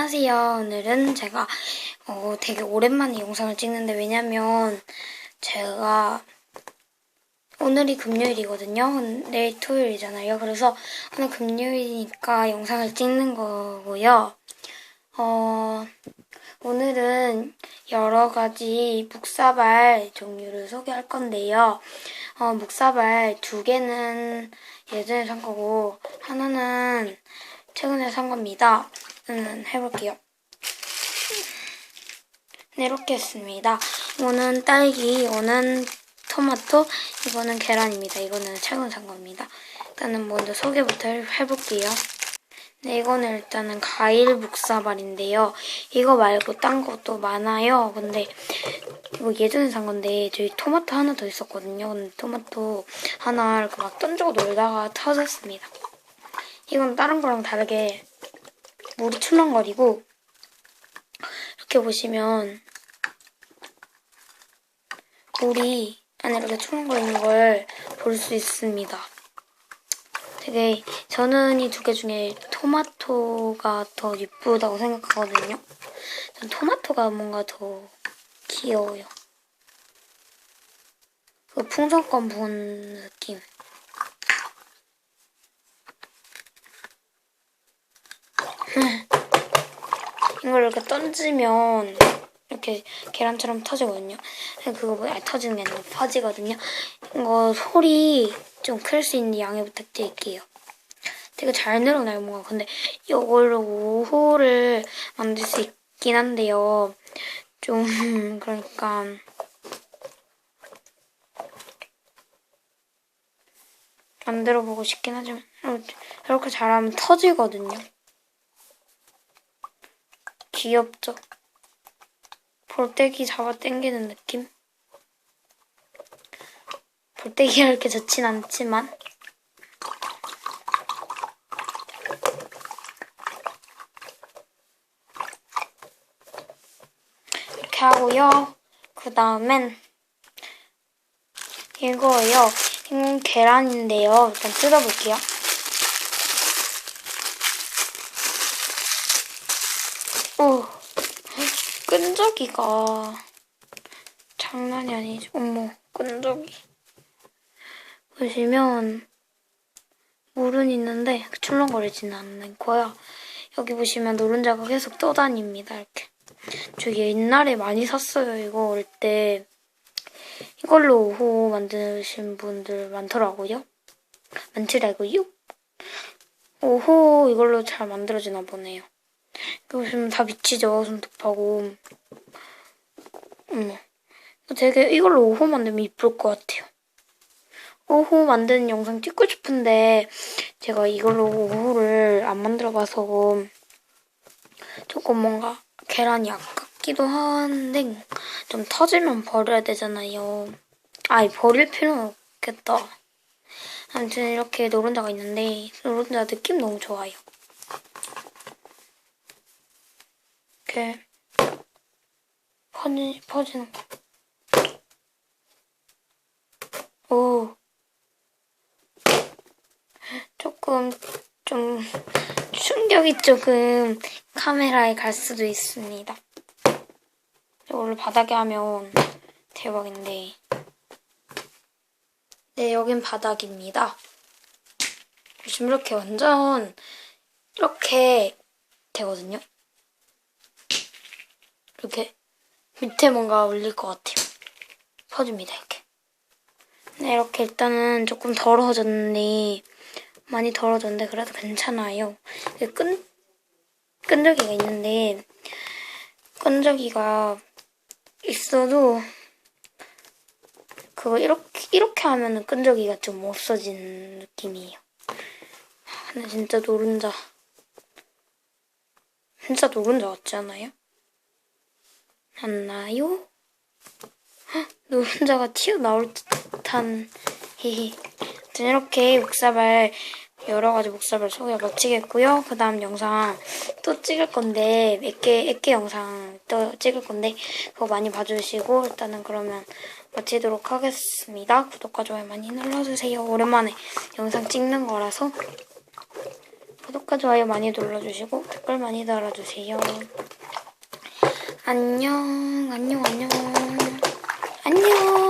안녕하세요. 오늘은 제가 어, 되게 오랜만에 영상을 찍는데 왜냐면 제가 오늘이 금요일이거든요. 내일 토요일이잖아요. 그래서 오늘 금요일이니까 영상을 찍는 거고요. 어, 오늘은 여러 가지 묵사발 종류를 소개할 건데요. 어, 묵사발 두 개는 예전에 산 거고 하나는 최근에 산 겁니다. 음, 해볼게요. 네, 이렇게 했습니다. 이거는 딸기, 이거는 토마토, 이거는 계란입니다. 이거는 최근 산 겁니다. 일단은 먼저 소개부터 해- 해볼게요. 네, 이거는 일단은 과일 묵사발인데요. 이거 말고 딴 것도 많아요. 근데 이거 예전에 산 건데 저희 토마토 하나 더 있었거든요. 근데 토마토 하나 이렇게 막 던지고 놀다가 터졌습니다. 이건 다른 거랑 다르게 물이 출렁거리고 이렇게 보시면 물이 안에 이렇게 출렁거리는 걸 볼 수 있습니다. 되게 저는 이 두 개 중에 토마토가 더 예쁘다고 생각하거든요. 전 토마토가 뭔가 더 귀여워요. 그 풍선껌 본 느낌. 이걸 이렇게 던지면 이렇게 계란처럼 터지거든요. 그거 뭐야 터지는 게 아니고 퍼지거든요. 이거 소리 좀 클 수 있는 양해 부탁드릴게요. 되게 잘 늘어나요 뭔가 근데 이걸로 오호를 만들 수 있긴 한데요. 좀 그러니까 만들어 보고 싶긴 하지만 이렇게 잘하면 터지거든요. 귀엽죠? 볼때기 잡아 당기는 느낌? 볼때기가 이렇게 좋진 않지만 이렇게 하고요. 그 다음엔 이거예요. 이건 계란인데요. 일단 뜯어볼게요. 오, 끈적이가 장난이 아니죠. 어머, 끈적이. 보시면 물은 있는데 출렁거리지는 않고요. 여기 보시면 노른자가 계속 떠다닙니다. 이렇게. 저 옛날에 많이 샀어요. 이거 어릴 때. 이걸로 오호 만드신 분들 많더라고요. 많더라고요. 오호 이걸로 잘 만들어지나 보네요. 보시면 다 미치죠. 손톱하고. 이거 되게 이걸로 오호 만들면 이쁠 것 같아요. 오호 만드는 영상 찍고 싶은데 제가 이걸로 오호를 안 만들어봐서 조금 뭔가 계란이 아깝기도 한데 좀 터지면 버려야 되잖아요. 아이 버릴 필요는 없겠다. 아무튼 이렇게 노른자가 있는데 노른자 느낌 너무 좋아요. 이렇게 퍼지, 퍼지는 거. 오. 조금 좀 충격이 조금 카메라에 갈 수도 있습니다. 이걸로 바닥에 하면 대박인데. 네, 여긴 바닥입니다. 지금 이렇게 완전 이렇게 되거든요. 이렇게 밑에 뭔가 올릴 것 같아요. 퍼줍니다, 이렇게. 네, 이렇게 일단은 조금 더러워졌는데 많이 더러워졌는데 그래도 괜찮아요. 끈 끈적이가 있는데 끈적이가 있어도 그거 이렇게 이렇게 하면은 끈적이가 좀 없어지는 느낌이에요. 아, 근데 진짜 노른자 진짜 노른자 같지 않아요? 맞나요? 헉, 노른자가 튀어나올 듯한 히히 이렇게 묵사발 여러 가지 묵사발 소개 마치겠고요. 그 다음 영상 또 찍을 건데 애깨 애깨 영상 또 찍을 건데 그거 많이 봐주시고 일단은 그러면 마치도록 하겠습니다. 구독과 좋아요 많이 눌러주세요. 오랜만에 영상 찍는 거라서 구독과 좋아요 많이 눌러주시고 댓글 많이 달아주세요. 안녕, 안녕, 안녕. 안녕.